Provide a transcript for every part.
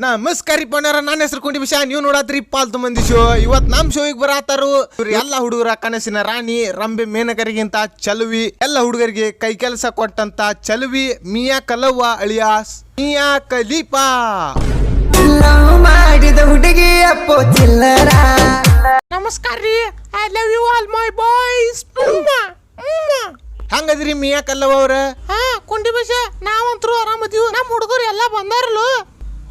ನಮಸ್ಕಾರಿ ಪಣ್ಣರ ನನ್ನ ಹೆಸರು ಕೊಂಡಿ ವಿಷಯ ನೀವು ನೋಡಾತ್ರಿ ಪಾಲ್ತು ಮಂದಿ ಶೋ ಇವತ್ ನಮ್ ಶೋಯಿಗೆ ಬರತ್ತಾರು ಇವ್ರು ಎಲ್ಲ ಹುಡುಗರ ಕನಸಿನ ರಾಣಿ ರಂಬೆ ಮೇನಕರಿಗಿಂತ ಚಲುವಿ ಎಲ್ಲ ಹುಡುಗರಿಗೆ ಕೈ ಕೆಲಸ ಕೊಟ್ಟಂತ ಚಲುವಿ ಮಿಯಾ ಕಲವ್ವ ಅಳಿಯಾಸ್ ಮಿಯಾ ಕಲೀಪಾ. ಲವ್ ಮಾಡಿದ ಹುಡುಗಿ ಅಪ್ಪೋ ಚಿಲ್ಲರ. ನಮಸ್ಕಾರ ರೀ. I love you all my boys ಹಂಗದ್ರಿ Miya Kallavva ಅವ್ರ? ಹಾ ಕುಂಡಿ ಬಸ ನಾವಂತರೂ ಆರಾಮದೀವಿ. ನಮ್ಮ ಹುಡುಗರು ಎಲ್ಲ ಬಂದಾರಲ್ಲ.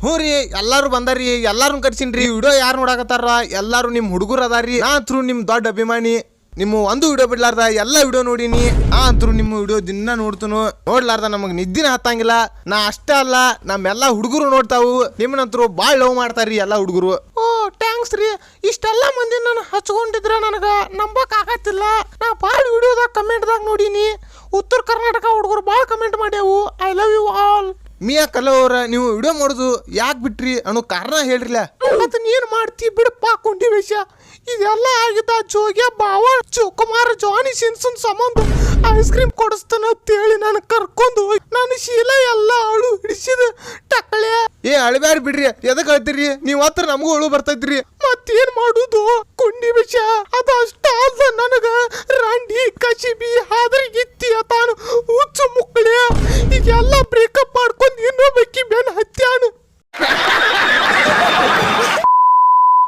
ಹ್ಞೂ ರೀ, ಎಲ್ಲಾರು ಬಂದಾರಿ ಎಲ್ಲಾರು ಕರ್ಸಿನ್ರಿ. ವಿಡಿಯೋ ಯಾರು ನೋಡಾಕತ್ತಾರ? ಎಲ್ಲಾರು ನಿಮ್ಮ ಹುಡುಗರು ಅದಾರಿ ನಾ ಅಂತ್ರು ನಿಮ್ಮ ದೊಡ್ಡ ಅಭಿಮಾನಿ. ನಿಮ್ಮ ಒಂದು ವಿಡಿಯೋ ಬಿಡ್ಲಾರ್ದ, ಎಲ್ಲ ವಿಡಿಯೋ ನೋಡೀನಿ. ಆ ಅಂತ್ರು ನಿಮ್ಮ ವಿಡಿಯೋ ದಿನ ನೋಡ್ತನು. ನೋಡ್ಲಾರ್ದ ನಮಗೆ ನಿದ್ದಿನ ಹತ್ತಂಗಿಲ್ಲ. ನಾ ಅಷ್ಟೇ ಅಲ್ಲ, ನಮ್ಮೆಲ್ಲ ಹುಡುಗರು ನೋಡ್ತಾವು. ನಿಮ್ಮನಂತರು ಭಾಳ ಲವ್ ಮಾಡ್ತಾರಿ ಎಲ್ಲ ಹುಡುಗರು. ಓ ಟ್ಯಾಂಕ್ಸ್ ರೀ. ಇಷ್ಟೆಲ್ಲ ಮಂದಿ ನಾನು ಹಚ್ಕೊಂಡಿದ್ರ ನನಗೆ ನಂಬಕ್ ಆಗತ್ತಿಲ್ಲ ನಾ ಭಾಳ ವಿಡಿಯೋದಾಗ ಕಮೆಂಟ್ದಾಗ ನೋಡೀನಿ. ಉತ್ತರ ಕರ್ನಾಟಕ ಹುಡುಗರು ಭಾಳ ಕಮೆಂಟ್ ಮಾಡ್ಯಾವು. ಐ ಲವ್ ಯು ಆಲ್ ಮಿಯಾ ಕಲವ್ರ ನೀವು ವಿಡಿಯೋ ಮಾಡೋದು ಯಾಕೆ ಬಿಟ್ರಿ ಅನ್ನೋ ಕಾರಣ ಹೇಳ್ರಿಲ್ಲ. ಅದನ್ನ ಏನ್ ಮಾಡ್ತಿ ಬಿಡಪ್ಪ ಕುಂಡಿ ವಿಷಯ ಇದೆಲ್ಲ ಆಗಿದ್ದ ಜೋಗ್ಯ ಬಾವ ಶಿವಕುಮಾರ್ ಜಾನಿ ಸಿನ್ಸನ್ ಸಂಬಂಧ ಐಸ್ ಕ್ರೀಮ್ ಕೊಡಿಸ್ತಾನ ಅಂತೇಳಿ ನಾನು ಕರ್ಕೊಂಡು ಹೋಗಿ ನಾನು ಶೀಲ ಎಲ್ಲ ಅಳು ಹಿಡಿಸಿದ ಟಕಳೆ. ಏ ಅಳಬ್ಯಾರ ಬಿಡ್ರಿ ಎದಕ್ಕೆ ಹೇಳ್ತೀರಿ ನೀವು ಹತ್ರ ನಮಗೂ ಅಳು ಬರ್ತೈತ್ರಿ ಮತ್ತೇನ್ ಮಾಡುದು?